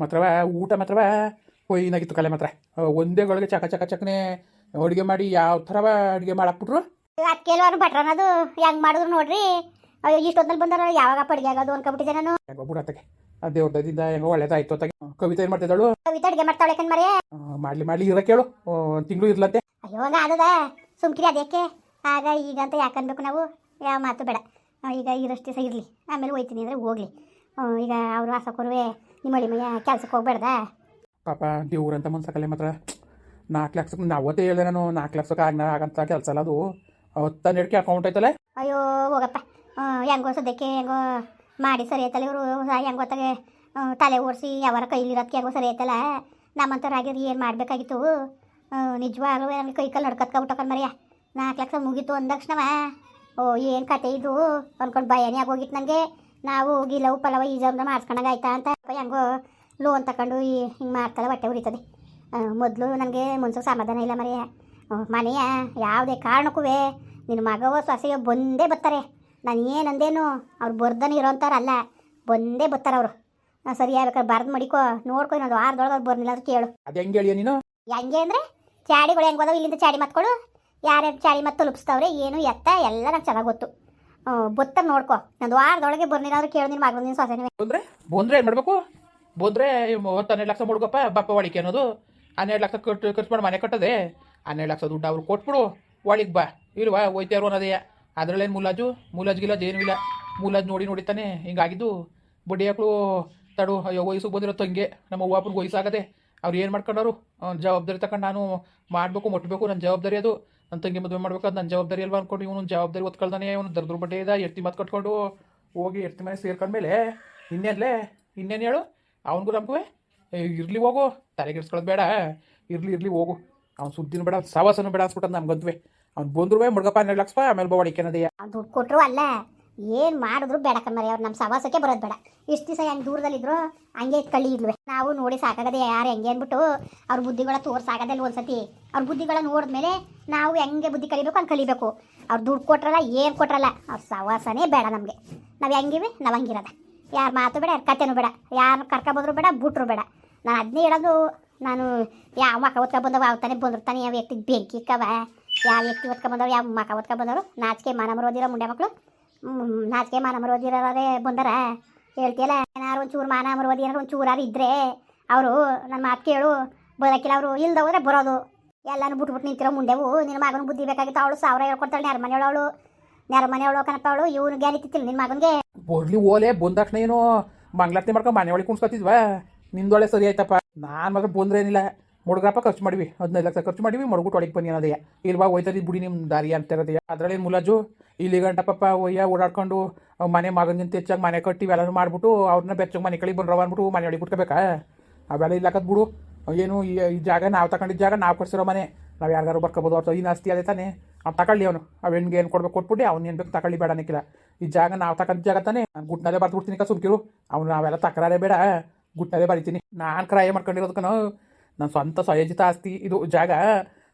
ಮಾತ್ರವ ಊಟ ಮಾತ್ರವ? ಕೊಯ್ನಾಗಿತ್ತು ಕಲೆ ಮಾತ್ರ. ಒಂದೇ ಒಳಗೆ ಚಕ ಚಕ ಚಕನೆ ಅಡುಗೆ ಮಾಡಿ ಯಾವ ಥರವ ಅಡುಗೆ ಮಾಡಾಕ್ಬಿಟ್ರು? ಅದು ಕೆಲವರು ಭಟ್ರನ ಅದು. ಹೆಂಗ್ ಮಾಡಿದ್ರು ನೋಡ್ರಿ. ಅಯ್ಯೋ ಇಷ್ಟೊತ್ತಲ್ಲಿ ಬಂದಾರ ಯಾವಾಗ ಅಡುಗೆ ಆಗೋದು ಅನ್ಕೊಬಿಟ್ಟಿದ್ದೆ ನಾನು ಹೆಂಗೋ ಬಿಡತ್ತಗೆ ದೇವ್ರ ದಯದಿಂದ ಹೆಂಗೋ ಒಳ್ಳೇದಾಯ್ತು ಅತ್ತಾಗೆ. ಕವಿತೆ ಏನು ಮಾಡ್ತಿದ್ದಳು? ಕವಿತೆ ಅಡುಗೆ ಮಾಡ್ತಾಳೆ ಕಣ್ ಮರೆ ಆ, ಮಾಡ್ಲಿ ಮಾಡ್ಲಿ ಇರ ಕೇಳು. ಒಂದು ತಿಂಗಳು ಇರ್ಲಂತೆ. ಅಯ್ಯೋ ಹಂಗ ಅದದ ಸುಮ್ಕಿರಿ ಅದಕ್ಕೆ ಆಗ ಈಗ ಅಂತ ಯಾಕೆ ಅನ್ಬೇಕು ನಾವು? ಯಾವ ಮಾತು ಬೇಡ. ಈಗ ಇರಷ್ಟೇ ಸಹ ಇರಲಿ. ಆಮೇಲೆ ಹೋಯ್ತೀನಿ ಅಂದ್ರೆ ಹೋಗ್ಲಿ. ಈಗ ಅವರು ಆಸಕೋರುವೆ ನಿಮ್ಮ ಅಳಿ ಮಯ್ಯ ಕೆಲ್ಸಕ್ಕೆ ಹೋಗ್ಬೇಡ್ದ? ಪಾಪ ದೇವ್ರಂತ ಮನ್ಸಕಲೆ ಮಾತ್ರ. ನಾಲ್ಕು ಲಕ್ಷಕ್ಕೆ ನಾವು ಅವತ್ತೇ ಹೇಳಿದೆ ನಾನು ನಾಲ್ಕು ಲಕ್ಷಕ್ಕೆ ಆಗ ಆಗಂತ ಕೆಲಸ ಅಲ್ಲ ಅದು. ಅವತ್ತ ಹನ್ನೆರಡಕ್ಕೆ ಅಕೌಂಟ್ ಐತಲ್ಲ? ಅಯ್ಯೋ ಹೋಗಪ್ಪ. ಹೆಂಗೋ ಸದ್ಯಕ್ಕೆ ಹೆಂಗೋ ಮಾಡಿ ಸರಿ ಐತಲ್ಲ ಇವರು? ಹೆಂಗೋ ಹೊತ್ತಾಗೆ ತಲೆ ಓಡಿಸಿ ಯಾವಾರ ಕೈಲಿರೋದಕ್ಕೆ ಹೆಂಗೋ ಸರಿ ಐತಲ್ಲ? ನಮ್ಮಂಥವ್ರಾಗಿರು ಏನು ಮಾಡಬೇಕಾಗಿತ್ತು? ನಿಜವಾಗ್ಲೂ ನಮಗೆ ಕೈ ಕಾಲು ನಡ್ಕತ್ಕೊಬಿಟ್ಟಕನ್ ಮರಿಯ. ನಾಲ್ಕು ಲಕ್ಷ ಮುಗೀತು ಅಂದ ತಕ್ಷಣವ ಓ ಏನು ಕತೆ ಇದು? ಅನ್ಕೊಂಡು ಭಯನೇ ಆಗೋಗಿತ್ತು ನನಗೆ ನಾವು ಗಿಲವು ಪಲವ ಈಜಂದ್ರೆ ಮಾಡಿಸ್ಕೊಂಡಾಗ ಆಯ್ತಾ ಅಂತ ಹೆಂಗೋ ಲೋನ್ ತಗೊಂಡು ಹಿಂಗೆ ಮಾಡ್ತಾರೆ ಹೊಟ್ಟೆ ಉರಿತದೆ. ಮೊದಲು ನನಗೆ ಮುನ್ಸು ಸಮಾಧಾನ ಇಲ್ಲ ಮರೆಯ ಮನೆಯ ಯಾವುದೇ ಕಾರಣಕ್ಕೂ ನಿನ್ನ ಮಗವ ಸೊಸೆಯೋ ಬಂದೇ ಬರ್ತಾರೆ. ನಾನು ಏನಂದೇನು ಅವ್ರು ಬರ್ದನ ಇರೋಂಥವ್ರಲ್ಲ ಬಂದೇ ಬರ್ತಾರೆ ಅವರು. ಸರಿ ಆಗ್ಬೇಕಾದ್ರೆ ಬರ್ದು ಮಡಿಕೋ ನೋಡ್ಕೊ ಇನ್ನೊಂದು ವಾರದೊಳಗೆ ಅವ್ರು ಬರ್ನಿಲ್ಲ ಅದು ಕೇಳು. ಅದು ಹೆಂಗೆ ಹೇಳಿಯ ನೀನು? ಹೆಂಗೆ ಅಂದರೆ ಚಾಡಿಗಳು ಹೆಂಗೆ ಬದವು ಇಲ್ಲಿಂದ ಚಾಡಿ ಮತ್ಕೊಳ್ಳು ಯಾರ್ಯಾರು ಚಾಡಿ ಮತ್ತೆ ತಲುಪಿಸ್ತವ್ರೆ ಏನು ಎತ್ತ ಎಲ್ಲ ನಂಗೆ ಚೆನ್ನಾಗಿ ಗೊತ್ತು. ಬತ್ತಾರ ನೋಡ್ಕೋ. ನಂದು ವಾರದೊಳಗೆ ಅವ್ರು ಕೇಳು ನಿನ್ನ ಮಗ ನಿನ್ನ ಸೊಸೆನೇ ಬಂದ್ರೆ? ಬಂದ್ರೆ ಏನು ಮಾಡಬೇಕು? ಬಂದ್ರೆ ಹತ್ತು ಹನ್ನೆರಡು ಲಕ್ಷ ಮುಡ್ಗಪ್ಪ ಬಪ್ಪ ಒಳಿಕೆ ಅನ್ನೋದು. ಹನ್ನೆರಡು ಲಕ್ಷ ಕಟ್ಟು ಖರ್ಚು ಮಾಡಿ ಮನೆ ಕಟ್ಟದೆ. ಹನ್ನೆರಡು ಲಕ್ಷ ದುಡ್ಡು ಅವ್ರು ಕೊಟ್ಬಿಡು. ಒಳಿಗೆ ಬಾ. ಇಲ್ವಾ? ಹೋಯ್ತಾರೋ ಅನ್ನೋದೇ ಅದರಲ್ಲೇನು ಮುಲಾಜು? ಮುಲಾಜ್ ಗಿಲಾಜ್ ಏನೂ ಇಲ್ಲ. ಮುಲಾಜ್ ನೋಡಿ ನೋಡಿತಾನೆ ಹಿಂಗಾಗಿದ್ದು. ಬಡ್ಡಿ ಹಾಕ್ಳು ತಡು, ಅಯ್ಯೋ ವಯಸ್ಸು ಬಂದಿರೋ ತಂಗೆ. ನಮ್ಮ ಅವ್ವಪ್ಪನಿಗೆ ವಯಸ್ಸಾಗದೆ. ಅವ್ರು ಏನು ಮಾಡ್ಕೊಂಡವ್ರು? ಜವಾಬ್ದಾರಿ ತಗೊಂಡು ನಾನು ಮಾಡಬೇಕು, ಮುಟ್ಬೇಕು ನನ್ನ ಜವಾಬ್ದಾರಿ ಅದು. ನನ್ನ ತಂಗಿ ಮದುವೆ ಮಾಡ್ಬೇಕು, ಅದು ನನ್ನ ಜವಾಬ್ದಾರಿ ಅಲ್ವಾ ಅನ್ಕೊಂಡು ಇವನು ಜವಾಬ್ದಾರಿ ಒತ್ಕೊಳ್ದಾನೆ ಇವನು ದರ್ದ್ರ ಬಡ್ಡೆ ಇದೆ, ಎತ್ತಿ ಮಾತು ಕಟ್ಕೊಂಡು ಹೋಗಿ ಎತ್ತಿ ಮನೆ ಸೇರ್ಕೊಂಡ್ಮೇಲೆ ಇನ್ನೇನ್ಲೇ, ಇನ್ನೇನು ಹೇಳು? ಅವನಿಗೂ ನಮಗೂ ಇರ್ಲಿ ಹೋಗು ತಲೆಗೆಡ್ಸ್ಕೊಳ್ಳೋದು ಬೇಡ, ಇರ್ಲಿ ಇರ್ಲಿ ಹೋಗು. ಅವ್ನು ಸುದ್ದಿನೂ ಬೇಡ, ಸವಾಸನೂ ಬೇಡ ಅನ್ಸ್ಬಿಟ್ಟದ ನಮ್ಗಂತುವೆ. ಅವ್ನು ಬಂದ್ರು ಮುಡ್ಗಪ್ಪ ಎರಡು ಲಕ್ಷ ಆಮೇಲೆ ಬವಳಿಕೆನದೆಯ ನದಿಯ ದುಡ್ಡು ಕೊಟ್ಟರು ಅಲ್ಲ. ಏನು ಮಾಡಿದ್ರು ಬೇಡ ಕಣ್ಮರಿ, ಅವ್ರು ನಮ್ಮ ಸವಾಸಕ್ಕೆ ಬರೋದು ಬೇಡ. ಇಷ್ಟು ದಿವಸ ಹೆಂಗೆ ದೂರದಲ್ಲಿದ್ರು ಹಂಗೆ ಕಳ್ಳಿ ಇದ್ಲು. ನಾವು ನೋಡಿ ಸಾಕಾಗದೆ ಯಾರು ಹೆಂಗೆ ಅಂದ್ಬಿಟ್ಟು ಅವ್ರ ಬುದ್ಧಿಗಳ ತೋರ್ಸಾಗದಲ್ಲಿ ಒಂದ್ಸತಿ? ಅವ್ರ ಬುದ್ಧಿಗಳ ನೋಡಿದ್ಮೇಲೆ ನಾವು ಹೆಂಗೆ ಬುದ್ಧಿ ಕಲಿಬೇಕು ಹಂಗೆ ಕಲಿಬೇಕು. ಅವ್ರು ದುಡ್ಡು ಕೊಟ್ರಲ್ಲ, ಏನು ಕೊಟ್ರಲ್ಲ, ಅವ್ರ ಸವಾಸನೇ ಬೇಡ ನಮಗೆ. ನಾವು ಹೆಂಗಿವಿ? ನಾವು ಹಂಗಿರೋದ. ಯಾರು ಮಾತು ಬೇಡ, ಯಾರ ಕತೆನೂ ಬೇಡ. ಯಾರು ಕರ್ಕೊಬಂದ್ರು ಬೇಡ, ಬುಟ್ರು ಬೇಡ. ನಾನು ಅದನ್ನೇ ಹೇಳೋದು, ನಾನು ಯಾವ ಮಕ್ಕ ಓದ್ಕೊ ಬಂದವ, ಯಾವ ತಾನೇ ಬಂದಿರ್ತಾನೆ, ಯಾವ ವ್ಯಕ್ತಿಗೆ ಬೆಂಕಿ ಕವ ಯಾವ ವ್ಯಕ್ತಿ ಓದ್ಕೊ ಬಂದವ್ರು ಯಾವ ಮಕ್ಕ ಓದ್ಕೊ ಬಂದವರು, ನಾಚಿಕೆ, ಮಾನ ಮರೋದಿರೋ ಮುಂಡೆ ಮಕ್ಕಳು ನಾಚಿಕೆ ಮಾನ ಮರೋದಿರೋರೇ ಬಂದಾರ. ಹೇಳ್ತಿಯಲ್ಲ, ಏನಾರು ಒಂಚೂರು ಮಾನ ಮರೋದಿ ಏನಾರು ಒಂಚೂರಾರು ಇದ್ರೆ ಅವರು ನನ್ನ ಮಾತು ಕೇಳು, ಬರೋಕಿಲ್ಲ ಅವರು ಇಲ್ದ ಹೋದ್ರೆ ಬರೋದು. ಎಲ್ಲಾನು ಬಿಟ್ಬಿಟ್ಟು ನಿಂತಿರೋ ಮುಂದೆವು ನಿನ್ನ ಮಗನ ಬುದ್ಧಿ ಬೇಕಾಗಿತ್ತು ಅವಳು ಸಾವಿರ ಹೇಳ್ಕೊಡ್ತಾಳೆ ನೆರ ಮನೆಯವಳು ನೆರ ಮನೆಯವಳು ಕಣಪ್ಪ ಅವಳು, ಇವನು ಗ್ಯಾರಿತಿತ್ತಿಲ್ಲ ನಿನ್ನ ಮಗನಿಗೆ. ಬರ್ಲಿ ಓಲೆ, ಬಂದ ತಕ್ಷಣ ಏನು ಮಂಗ್ಲಾತಿ ಮಾಡ್ಕೊಂಡು ಮನೆ ಒಳಗೆ ಕುಣ್ಸ್ಕೊತಿದ್ವಾ? ನಿಂದೊಳೆ ಸರಿ ಆಯ್ತಪ್ಪ. ನಾನು ಮಾತ್ರ ಬಂದ್ರೇನಿಲ್ಲ ಮುಡುಗ್ರಪ್ಪ ಖರ್ಚು ಮಾಡಿವಿ ಹದಿನೈದು ಲಕ್ಷ ಖರ್ಚು ಮಾಡಿವಿ ಮಡಗುಟ್ಟು ಒಳಗೆ ಬನ್ನಿ ಅನ್ನೋದಯ್ಯ ಇಲ್ವಾ ಹೋಯ್ತದ ಬುಡಿ ನಿಮ್ಮ ದಾರಿ ಅಂತ ಇರೋದಯ್ಯ ಅದರಲ್ಲಿ ಮುಲಾಜು? ಇಲ್ಲಿ ಗಂಟ ಒಯ್ಯ ಓಡಾಡ್ಕೊಂಡು ಮನೆ ಮಗನಿಂದ ಹೆಚ್ಚಾಗಿ ಮನೆ ಕಟ್ಟಿ ಎಲ್ಲರೂ ಮಾಡ್ಬಿಟ್ಟು ಅವ್ರನ್ನ ಬೆಚ್ಚಗೆ ಮನೆ ಕಳಿಗೆ ಬಂದ್ರವ ಅಂದ್ಬಿಟ್ಟು ಮನೆ ಒಳಗೆ ಬಿಟ್ಕೋಬೇಕಾ? ಅವೆಲ್ಲ ಇಲ್ಲಕತ್ ಬಿಡು. ಏನು ಈ ಜಾಗ ನಾವು ತಗೊಂಡಿದ್ದ ಜಾಗ ನಾವು ಕೊಡ್ಸಿರೋ ಮನೆ. ನಾವು ಯಾರಿಗಾರು ಬರ್ಕೋಬೋದು ಅವ್ರ ಇನ್ನು ಆಸ್ತಿ ಅದೇ ತಾನೆ. ಅವ್ನು ತಗೊಳ್ಳಿ ಅವನು. ಅವ್ ಹೆಣ್ಗೆ ಏನು ಕೊಡ್ಬೇಕು ಕೊಟ್ಬಿಟ್ಟು ಅವ್ನು ಏನು ಬೇಕು ತಗೊಳ್ಳಿ ಬೇಡ ಅನ್ನಕ್ಕಿಲ್ಲ ಈ ಜಾಗ ನಾವು ತಗೊಂಡಿದ್ದ ಜಾಗ ತಾನೆ. ನಾನು ಗುಟ್ನಲ್ಲೇ ಬರ್ದು ಬಿಡ್ತೀನಿ ಸುಮ್ಕಿರು. ಅವ್ನು ನಾವೆಲ್ಲ ತಕರಾರೇ ಬೇಡ. ಗುಟ್ನಲ್ಲೇ ಬರಿತೀನಿ. ನಾನು ಕ್ರಾಯ ಮಾಡ್ಕೊಂಡಿರೋದಕ್ಕನು ನನ್ನ ಸ್ವಂತ ಸ್ವಯೋಜಿತ ಆಸ್ತಿ. ಇದು ಜಾಗ.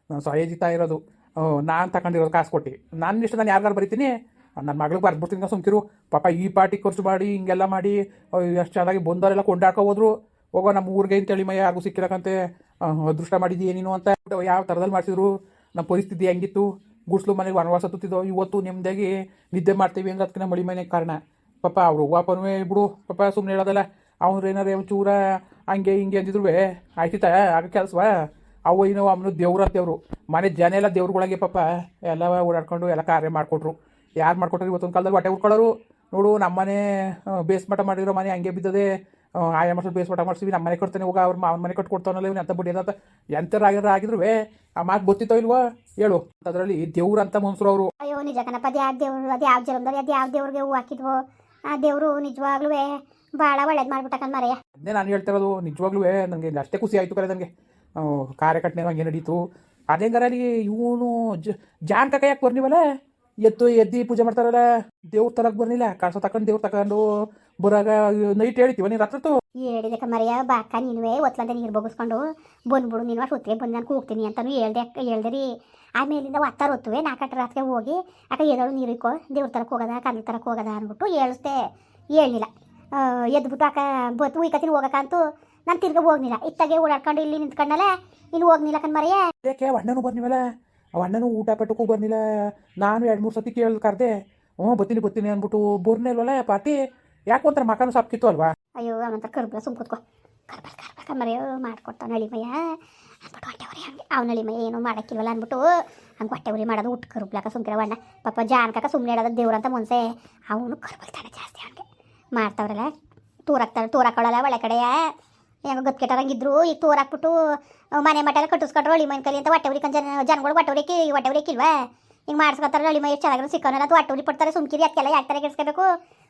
ನಾನು ಸ್ವಯೋಜಿತ ಇರೋದು. ನಾನು ತಗೊಂಡಿರೋದು ಕಾಸು ಕೊಟ್ಟು. ನಾನು ಇಷ್ಟ ನಾನು ಯಾರ್ದಾರು ಬರಿತೀನಿ. ನನ್ನ ಮಗಳಿಗೆ ಬರ್ದ್ಬಿಡ್ತೀನಿ ಸುಮ್ಕಿರು. ಪಾಪ ಈ ಪಾರ್ಟಿ ಖರ್ಚು ಮಾಡಿ, ಹಿಂಗೆಲ್ಲ ಮಾಡಿ ಎಷ್ಟು ಚೆನ್ನಾಗಿ ಬಂದವರೆಲ್ಲ ಕೊಂಡಾಡ್ಕೊ ಹೋದ್ರು. ಹೋಗೋ ನಮ್ಮ ಊರಿಗೆ ಅಂತೇಳಿ ಮೈ ಯಾರಿಗೂ ಸಿಕ್ಕಿರಕಂತೆ ಅದೃಷ್ಟ ಮಾಡಿದ್ದೀಯ ನೀನು ಅಂತ. ಯಾವ ಥರದಲ್ಲಿ ಮಾಡಿಸಿದ್ರು? ನಮ್ಮ ಪರಿಸ್ಥಿತಿ ಹೆಂಗಿತ್ತು? ಗುಡ್ಸ್ಲು ಮನೆಗೆ ವನವಾಸ ತುತ್ತಿದ್ದೋ ಇವತ್ತು ನೆಮ್ಮದಿಯಾಗಿ ನಿದ್ದೆ ಮಾಡ್ತೀವಿ ಅಂದ್ರೆ ಅದಕ್ಕೆ ಮಳಿ ಮನೆಗೆ ಕಾರಣ. ಪಾಪ ಅವರು ವಾಪನೂ ಬಿಡು. ಪಾಪ ಸುಮ್ಮನೆ ಹೇಳೋದಲ್ಲ. ಅವ್ರು ಏನಾರೇ ಒಂಚೂರ ಹಂಗೆ ಹಿಂಗೆ ಅಂದಿದ್ರು ಆಯ್ತಿತ್ತ ಆಗ ಕೆಲಸವ? ಅವು ಏನೋ ಅವನು ದೇವ್ರ ದೇವರು. ಮನೆ ಜನ ಎಲ್ಲ ದೇವ್ರುಗಳಾಗೆ ಪಾಪ ಎಲ್ಲ ಓಡಾಡ್ಕೊಂಡು ಎಲ್ಲ ಕಾರ್ಯ ಮಾಡಿಕೊಟ್ರು. ಯಾರು ಮಾಡ್ಕೊಟ್ರು ಇವತ್ತೊಂದು ಕಾಲದಲ್ಲಿ ಹೊಟ್ಟೆ ಉಟ್ಕೊಳ್ಳೋರು ನೋಡು ನಮ್ಮನೆ ಬೇಸ್ಮಠ ಮಾಡಿರೋ ಮನೆ ಹಂಗೆ ಬಿದ್ದದೆ. ಆಯಾ ಮಾಡ್ಸೋದು ಬೇಸ್ಮಠ ಮಾಡಿಸ್ತೀವಿ ನಮ್ಮ ಮನೆ ಕೊಡ್ತಾನೆ ಹೋಗ ಅವ್ರ ಅವ್ನ ಮನೆ ಕೊಟ್ಟು ಕೊಡ್ತಾನಲ್ಲ ಇವ್ನು ಎಂತ ಬಡ್ಡಿ ಅಂತ. ಎಂಥರ ಆಗಿದ್ರು ಆಗಿದ್ರು ಆ ಮಾತು ಗೊತ್ತಿತ್ತೋ ಇಲ್ವಾ? ಹೇಳು. ಅದರಲ್ಲಿ ದೇವ್ರು ಅಂತ ಮನ್ಸರು ಅವರು. ಅಯ್ಯೋ ನಿಜ ಕಣಪ್ಪ ಅದೇ ಯಾವ ದೇವ್ರು ಅದು ಯಾವ ಜನ್ಮದಲ್ಲಿ ಅದು ಯಾವ ದೇವ್ರಿಗೆ ಹೂ ಹಾಕಿದ್ವು? ಆ ದೇವರು ನಿಜವಾಗ್ಲೂ ಭಾಳ ಒಳ್ಳೇದು ಮಾಡ್ಬಿಟ್ಟಕನ್ ಮರೆಯ ಅದನ್ನೇ ನಾನು ಹೇಳ್ತಿರೋದು ನಿಜವಾಗ್ಲೂ ನನಗೆ ಅಷ್ಟೇ ಖುಷಿ ಆಯಿತು ಕರೆ ನನಗೆ ಕಾರ್ಯಕಟ್ಟನೆ ಹಂಗೆ ನಡೀತು? ಅದೇ ಅಲ್ಲಿ ಇವನು ಜಾನ್ ಕಾಕ ಯಾಕೆ ಬರ್ನಿವಲ್ಲ ಎದ್ದು ಎದ್ದು ಪೂಜೆ ಮಾಡ್ತಾರಲ್ಲ, ದೇವ್ರ ತರಕ್ಕೆ ಬರ್ನಿಲ್ಲ ಕಳ್ಸ ತಕೊಂಡು ದೇವ್ರ ತಕೊಂಡು ಬರಾಗ ನೈಟ್ ಹೇಳ್ತೀವ ನೀನು ರಾತ್ರಿ ಹೇಳಿದೆ ಕಮ್ಮರಿಯ ಬಾಕ ನೀನುವೇ ಒತ್ಲಂತ ನೀರು ಬಗ್ಸ್ಕೊಂಡು ಬಂದ್ಬಿಡು, ನೀನು ಅಷ್ಟು ಹೊತ್ತಿಗೆ ಬಂದು ನಾನು ಕೂಗ್ತೀನಿ ಅಂತಲೂ ಹೇಳ್ದೆ ಹೇಳ್ದೆ ರೀ. ಆಮೇಲಿಂದ ಒತ್ತಾರ ಹೊತ್ತುವೆ ನಾಲ್ಕಟ್ಟ ರಾತ್ರಿಗೆ ಹೋಗಿ, ಅಕ್ಕ ಏನಾದ್ರು ನೀರು ಇಕ್ಕೋ ದೇವ್ರ ತರಕ್ಕೆ ಹೋಗೋದ ಕಲ್ಲು ತರಕ್ಕೆ ಹೋಗೋದ, ಅಂದ್ಬಿಟ್ಟು ಹೇಳಿಸ್ದೆ ಹೇಳಿಲ್ಲ ಎದ್ಬಿಟ್ಟು ಅಕ್ಕ ಬತ್ತು ಉಯ್ಕತೀನಿ ಹೋಗಕ್ಕಂತೂ ನಾನು ತಿರ್ಗ ಹೋಗ್ನಿಲ್ಲ. ಇತ್ತಾಗೆ ಓಡಾಡ್ಕೊಂಡು ಇಲ್ಲಿ ನಿಂತ್ಕೊಂಡಲೆ ಇನ್ನು ಹೋಗ್ನಿಲ್ಲ ಕಣ್ ಅದಕ್ಕೆ ಅಣ್ಣನೂ ಬರ್ನಿವಲ್ಲ? ಅವ ಅಣ್ಣನೂ ಊಟ ಪೆಟ್ಟಕ್ಕೂ ಬರ್ನಿಲ್ಲ. ನಾನು ಎರಡು ಮೂರು ಸತಿ ಕೇಳಿ ಕರೆದೆ ಹ್ಞೂ ಬತ್ತೀನಿ ಬತ್ತೀನಿ ಅಂದ್ಬಿಟ್ಟು ಬೋರ್ನೇ ಇಲ್ವಲ್ಲ ಪಾರ್ಟಿ? ಯಾಕೆ ಒಂಥರ ಮಕಾನು ಸಾಪ್ಕಿತ್ತು ಅಲ್ವಾ? ಅಯ್ಯೋ ಅವಂತ ಕರ್ಬಲ ಸುಮ್ ಕೂತ್ಕೋ. ಕರ್ಬಲ್ ಕರ್ಬಲ್ ಕಮ್ಮರೆಯೋ ಮಾಡ್ಕೊಡ್ತಾನೆ ಅಳಿಮಯ್ಯ ಅಂದ್ಬಿಟ್ಟು ಹೊಟ್ಟೆ ಉರಿ ಹಂಗೆ. ಅವನ ಅಳಿಮಯ್ಯ ಏನೂ ಮಾಡೋಕ್ಕಿಲ್ವಲ್ಲ ಅಂದ್ಬಿಟ್ಟು ಹಂಗೆ ಹೊಟ್ಟೆ ಉರಿ ಮಾಡೋದು ಉಟ್ಟು ಕರ್ಬ್ಲಾಕ ಸುಮ್ಕಿರವಣ್ಣ ಪಾಪ ಜಾನ್ಕಾಕ ಸುಮ್ಮನೆ ಹೇಳೋದು ದೇವ್ರಂತ ಮುನ್ಸೆ. ಅವನು ಕರ್ಬಲ್ತಾನೆ ಜಾಸ್ತಿ ಹಂಗೆ. ಮಾಡ್ತಾವ್ರಲ್ಲ ತೂರಾಕ್ತಾರೆ ತೂರಾಕೊಳ್ಳಲ್ಲ ಒಳ್ಳೆ ಕಡೆಯ. ಹೆಂಗೋ ಗತ್ಕೆಟಾರಂಗಿದ್ರು ಈಗ ತೋರಾಕ್ಬಿಟ್ಟು ಮನೆ ಮಟ್ಟ ಎಲ್ಲ ಕಟ್ಟಿಸ್ಕೊಂಡ್ರು ಹಳ್ಳಿ ಮನೆ ಕಲಿ ಅಂತ ಹೊಟ್ಟೆವ್ರಿ ಕಂಜನ ಜನ, ಜನಗಳು ಹೊಟ್ಟೆ ಹೊಟ್ಟೆವ್ರಿಕಿಲ್ವಾ ಹಿಂಗೆ ಮಾಡ್ಸ್ಕೊತಾರೆ ಹಳ್ಳಿ ಮೈ ಎಷ್ಟು ಚೆನ್ನಾಗಿರೋ ಸಿಕ್ಕೋನಲ್ಲ ಅದು ಹೊಟ್ಟೆವ್ರಿ ಪಡ್ತಾರೆ, ಸುಮ್ಕಿರಿ ಅದಕ್ಕೆಲ್ಲ ಯಾಕೆ ತಲೆ ಕೆಡಿಸ್ಕೋಬೇಕು?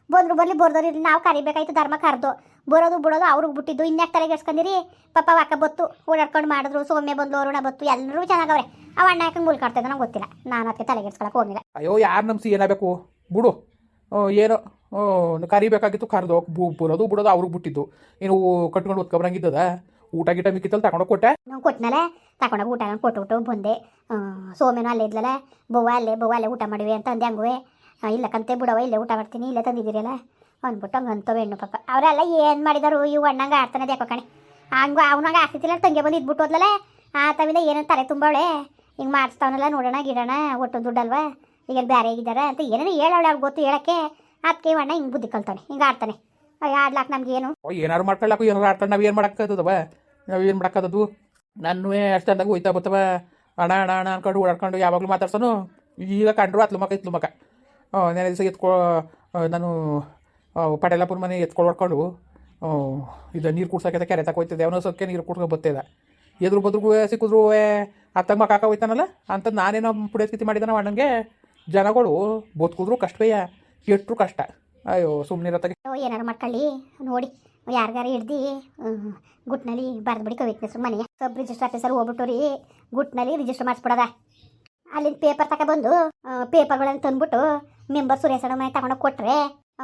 ಬಂದ್ರು, ಬರ್ಲಿ, ಬರ್ದವ್ರು ನಾವು ಕರಿಬೇಕಾಯ್ತು ಧರ್ಮ ಕರ್ದು. ಬರೋದು, ಬಿಡೋದು ಅವ್ರಿಗೆ ಬಿಟ್ಟಿದ್ದು ಇನ್ಯಾಕೆ ತಲೆ ಕೆಡ್ಸ್ಕೊಂಡಿರಿ? ಪಾಪ ವಾಕ ಬತ್ತು, ಓಡಾಡ್ಕೊಂಡು ಮಾಡಿದ್ರು, ಸೌಮ್ಯ ಬಂದು ಬತ್ತು ಎಲ್ಲರೂ ಚೆನ್ನಾಗವ್ರೆ. ಅವ ಅಣ್ಣ ಮುಲ್ ಕಾಡ್ತಿದ್ದ ನಂಗೆ ಗೊತ್ತಿಲ್ಲ. ನಾನು ಅದಕ್ಕೆ ತಲೆ ಕೆಡ್ಸ್ಕೊಳಕ್ಕೆ ಹೋಗಿಲ್ಲ ಅಯ್ಯೋ, ಯಾರು ನಮ್ಸಿ ಏನಾಗಬೇಕು? ಬಿಡು. ಏನೋ ಕರಿಬೇಕಾಗಿತ್ತು, ಕರೆದು ಬು ಬರೋದು ಬಿಡೋದು, ಅವ್ರಿಗೆ ಬಿಟ್ಟಿದ್ದು. ಏನು ಕಟ್ಕೊಂಡು ಒತ್ಕೊಬರಂಗಿದ್ದದ ಊಟ ಗೀಟ ಮಿಕ್ಕಿತ್ತಲ್ಲಿ, ತಗೊಂಡೋಗಿ ಕೊಟ್ಟೆ? ನಾವು ಕೊಟ್ಟಮೇಲೆ ತಗೊಂಡೋಗಿ ಊಟ ಕೊಟ್ಟು ಬಂದೆ. ಸೋಮೇನೂ ಅಲ್ಲೇ ಇದ್ಲಲ್ಲ ಬೊವ್ವ ಅಲ್ಲೇ ಬೊವ್ವ ಅಲ್ಲೇ ಊಟ ಮಾಡಿವೆ ಅಂತ ಅಂದೆ ಹಂಗುವೆ. ಇಲ್ಲ ಕಂತೆ ಬಿಡವ ಇಲ್ಲೇ ಊಟ ಮಾಡ್ತೀನಿ, ಇಲ್ಲೇ ತಂದಿದ್ದೀರಲ್ಲ? ಅಂದ್ಬಿಟ್ಟು ಹಂಗೆ ಅಂತವೆ ಹೆಣ್ಣು ಪಾಪ. ಅವರೆಲ್ಲ ಏನು ಮಾಡಿದಾರು, ಇವು ಅಣ್ಣಂಗೆ ಆಡ್ತಾನೆ ಯಾಕೋ ಕಣೆ. ಹಂಗೆ, ಅವನಾಗ ಆಗ್ತಿತ್ತಿಲ್ಲ ತಂಗೆ ಬಂದು ಇದ್ಬಿಟ್ಟು ಹೋದ್ಲಲ್ಲ ಆ ತವಿಂದ ಏನೇನು ತಲೆ ತುಂಬವಳೆ. ಹಿಂಗೆ ಮಾಡಿಸ್ತಾವನಲ್ಲ, ನೋಡೋಣ, ಗಿಡೋಣ ಒಟ್ಟು ದುಡ್ಡಲ್ವಾ? ಈಗ ಬೇರೆ ಆಗಿದ್ದಾರೆ ಅಂತ ಏನೇನು ಹೇಳವಳೆ ಅವ್ರು ಗೊತ್ತು ಹೇಳಕ್ಕೆ. ಅದಕ್ಕೆ ಅಣ್ಣ ಹಿಂಗೆ ಬುದ್ಧಿ ಕಲ್ತಾನೆ, ಹಿಂಗೆ ಆಡ್ತಾನೆ. ಆಡ್ಲಾಕ ನಮ್ಗೆ ಏನು? ಏನಾರು ಮಾಡ್ಕೊಳ್ಳಾಕು ಏನಾರು ಆಡ್ತಾನೆ ನಾವು ಏನು ಮಾಡೋಕ್ಕತ್ತದವ ನಾವು ಏನು ಮಾಡೋಕ್ಕದದು ನಾನು ಅಷ್ಟು ಅಂದಾಗ ಹೋಯ್ತಾ ಬರ್ತವ. ಅಣ್ಣ ಅಣ್ಣ ಅಣ್ಣ ಅನ್ಕೊಂಡು ಓಡಾಡ್ಕೊಂಡು ಯಾವಾಗಲೂ ಮಾತಾಡ್ಸೋನು. ಈಗ ಕಂಡ್ರು ಅತ್ಲು ಮಕ ಇತ್ಲು ಮಕ ನೆನೆ ದಿವಸ ಎತ್ಕೊ ನಾನು ಪಾಟೇಲಪುರ ಮನೆ ಎತ್ಕೊಂಡು ಹೊಡ್ಕೊಂಡು ಇದು ನೀರು ಕುಡ್ಸಕ್ಕೆ ಕೆರೆ ತಕ ಹೋಯ್ತದೆ ಅವನ ಸೊಕ್ಕೆ ನೀರು ಕುಡ್ಕೊಂಡು ಬರ್ತದ ಎದುರು ಬದ್ರಿಗೂ ಸಿಕ್ಕಿದ್ರು ಅತ್ತಾಗ ಮಕ್ಕ ಹೋಯ್ತಾನಲ್ಲ? ಅಂತ ನಾನೇನೋ ಪುಡಿಯ ಸ್ಥಿತಿ ಮಾಡಿದಾನ ಅಣ್ಣಂಗೆ ಜನಗಳು ಬದುಕಿದ್ರು ಕಷ್ಟವೇ ಎಟ್ರು ಕಷ್ಟ. ಅಯ್ಯೋ ಸುಮ್ಮನೆ ಓ ಏನಾರು ಮಾಡ್ಕೊಳ್ಳಿ. ನೋಡಿ ಯಾರಿಗಾರ ಹಿಡ್ದು ಗುಟ್ನಲ್ಲಿ ಬರೆದ್ಬಿಡಿ ಕವಿತ್ನ ಸುಮ್ಮನೆ ಸಬ್ ರಿಜಿಸ್ಟರ್ ಆಫೀಸರ್ ಹೋಗ್ಬಿಟ್ಟು ರೀ ಗುಟ್ನಲ್ಲಿ ರಿಜಿಸ್ಟರ್ ಮಾಡಿಸ್ಬಿಡದ. ಅಲ್ಲಿಂದ ಪೇಪರ್ ತಗೊಬಂದು ಪೇಪರ್ಗಳನ್ನು ತಂದ್ಬಿಟ್ಟು ಮೆಂಬರ್ ಸುರೇಶ್ ಅಣ್ಣ ಮನೆ ತಗೊಂಡೋಗಿ ಕೊಟ್ರೆ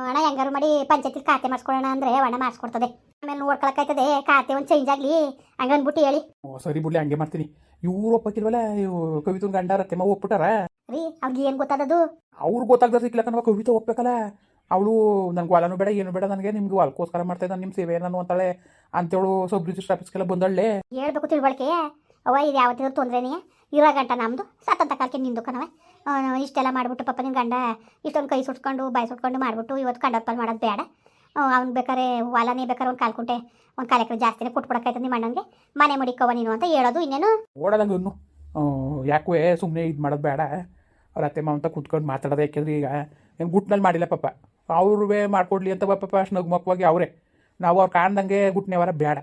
ಅಣ್ಣ ಹೆಂಗಾರು ಮಾಡಿ ಪಂಚಾಯತಿ ಖಾತೆ ಮಾಡಿಸ್ಕೊಳ್ಳೋಣ ಅಂದರೆ ಅಣ್ಣ ಮಾಡಿಸ್ಕೊಡ್ತದೆ. ಆಮೇಲೆ ನೋಡ್ಕೊಳಕ್ಕಾಯ್ತದೆ ಖಾತೆ ಒಂದು ಚೇಂಜ್ ಆಗಲಿ ಹಂಗನ್ಬಿಟ್ಟು ಹೇಳಿ. ಓ ಸರಿ ಬಿಡ್ಲಿ ಹಂಗೆ ಮಾಡ್ತೀನಿ. ಇವ್ರು ಒಪ್ಪಕ್ಕಿಲ್ವಲ್ಲ ಇವು ಕವಿತನ ಗಂಡ ರತ್ತೆಮ್ಮ ಒಪ್ಪಿಟ್ಟಾರ? ರೀ ಅವ್ರಿಗೆ ಏನು ಗೊತ್ತಾದದು ಅವ್ರು ಗೊತ್ತಾಗ್ದ ಸಿಕ್ಲಕ್ಕನವ ಕವಿತಾ ಒಪ್ಬೇಕಲ್ಲ? ಅವಳು ನನಗೆ ಹೊಲನೂ ಬೇಡ ಏನು ಬೇಡ ನನಗೆ ನಿಮ್ಗೆ ಹೊಲಕ್ಕೋಸ್ಕರ ಮಾಡ್ತಾ ಇದ್ದಾನೆ ನಿಮ್ಮ ಸೇವೆ ನಾನು ಅಂತಾಳೆ. ಅಂತೇಳು ಸಬ್ ರಿಜಿಸ್ಟರ್ ಆಫೀಸ್ಗೆಲ್ಲ ಬಂದಳ್ಳೆ. ಹೇಳ್ಬೇಕು ತಿಳ್ವಳಿಕೆ. ಅವ ಇದು ಯಾವತ್ತಿದ್ರು ತೊಂದ್ರೆನೇ? ಇರೋ ಗಂಟ ನಮ್ಮದು ಸತ್ತಂತ ಕಾಲಕ್ಕೆ ನಿಂದು ಕಣವ ಇಷ್ಟೆಲ್ಲ ಮಾಡಿಬಿಟ್ಟು ಪಾಪ ನಿನ್ನ ಗಂಡ ಇಷ್ಟೊಂದು ಕೈ ಸುಟ್ಕೊಂಡು ಬಾಯಿ ಸುಟ್ಕೊಂಡು ಮಾಡಿಬಿಟ್ಟು ಇವತ್ತು ಕಂಡಪ್ಪಲ್ಲಿ ಮಾಡೋದು ಬೇಡ. ಅವ್ನು ಬೇಕಾರೆ ಹೊಲನೇ ಬೇಕಾರೆ ಒಂದು ಕಾಲು ಕುಂಟೆ ಒಂದು ಕಾಲು ಎಕರೆ ಜಾಸ್ತಿನೇ ಕೊಟ್ಬಿಡಕ್ಕಾಯ್ತದೆ ನಿಮ್ಮ ಅಣ್ಣಂಗೆ ಮನೆ ಮಡಿಕವ ನೀನು ಅಂತ ಹೇಳೋದು ಇನ್ನೇನು? ಓಡೋದಂಗೆ ಯಾಕೆ ಸುಮ್ಮನೆ ಇದು ಮಾಡೋದು ಬೇಡ. ಅವ್ರ ಅತ್ತೆ ಮಾವ ಅಂತ ಕುತ್ಕೊಂಡು ಮಾತಾಡೋದು ಯಾಕೆಂದ್ರೆ ಈಗ ಏನು ಗುಟ್ನಲ್ಲಿ ಮಾಡಿಲ್ಲ ಪಾಪ. ಅವ್ರೇ ಮಾಡ್ಕೊಡ್ಲಿ ಅಂತ ಪಾಪ ಅಷ್ಟು ನಗ್ಮಕ್ವಾಗಿ ಅವರೇ. ನಾವು ಅವ್ರು ಕಾಣ್ದಂಗೆ ಗುಟ್ನೆವರ ಬೇಡ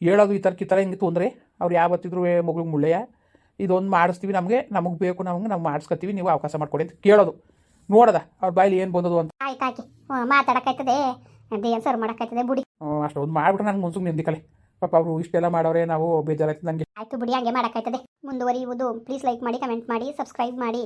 ಹೇಳೋದು ಈ ಥರ ಥರ ಹಿಂಗೆ ತೊಂದರೆ ಅವ್ರು ಯಾವತ್ತಿದ್ರು ಮಗಳಿಗೆ ಮುಳ್ಳೆಯ ಇದೊಂದು ಮಾಡಿಸ್ತೀವಿ ನಮಗೆ ನಮಗೆ ಬೇಕು ನಮಗೆ ನಾವು ಮಾಡಿಸ್ಕೊತೀವಿ ನೀವು ಅವಕಾಶ ಮಾಡ್ಕೊಡಿ ಅಂತ ಕೇಳೋದು. ನೋಡೋದ ಅವ್ರ ಬಾಯಲ್ಲಿ ಏನು ಬಂದದು ಅಂತ. ಆಯ್ತಾಕಿ ಮಾತಾಡೋಕ್ಕಾಯ್ತದೆ. ಅದೇನು ಸರ್ ಮಾಡೋಕ್ಕಾಯ್ತದೆ ಬುಡಿ. ಅಷ್ಟೊಂದು ಮಾಡ್ಬಿಟ್ರೆ ನನಗೆ ಮುನ್ಸುಗ್ ನಿಂದಿಕಲೆ ಪಾಪ ಅವರು ಇಷ್ಟೆಲ್ಲ ಮಾಡೋರೆ ನಾವು ಬೇಜಾರಾಯ್ತು ನನಗೆ ಆಯಿತು ಬಿಡಿ ಹಂಗೆ ಮಾಡೋಕ್ಕಾಯ್ತದೆ. ಮುಂದುವರಿಯುವುದು ಪ್ಲೀಸ್ ಲೈಕ್ ಮಾಡಿ ಕಮೆಂಟ್ ಮಾಡಿ ಸಬ್ಸ್ಕ್ರೈಬ್ ಮಾಡಿ.